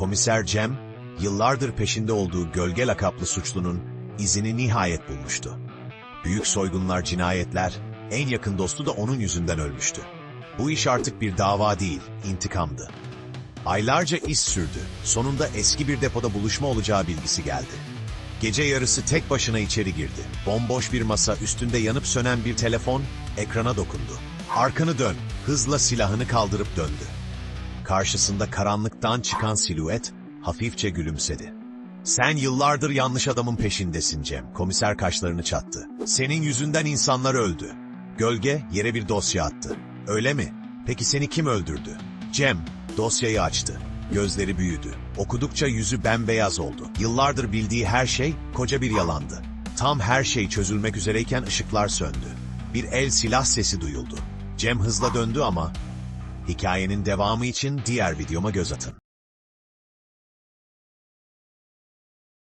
Komiser Cem, yıllardır peşinde olduğu gölge lakaplı suçlunun izini nihayet bulmuştu. Büyük soygunlar, cinayetler, en yakın dostu da onun yüzünden ölmüştü. Bu iş artık bir dava değil, intikamdı. Aylarca iz sürdü. Sonunda eski bir depoda buluşma olacağı bilgisi geldi. Gece yarısı tek başına içeri girdi. Bomboş bir masa, üstünde yanıp sönen bir telefon, ekrana dokundu. Arkanı dön, hızla silahını kaldırıp döndü. Karşısında karanlıktan çıkan silüet hafifçe gülümsedi. Sen yıllardır yanlış adamın peşindesin Cem. Komiser kaşlarını çattı. Senin yüzünden insanlar öldü. Gölge yere bir dosya attı. Öyle mi? Peki seni kim öldürdü? Cem dosyayı açtı. Gözleri büyüdü. Okudukça yüzü bembeyaz oldu. Yıllardır bildiği her şey koca bir yalandı. Tam her şey çözülmek üzereyken ışıklar söndü. Bir el silah sesi duyuldu. Cem hızla döndü ama Hikayenin devamı için diğer videoma göz atın.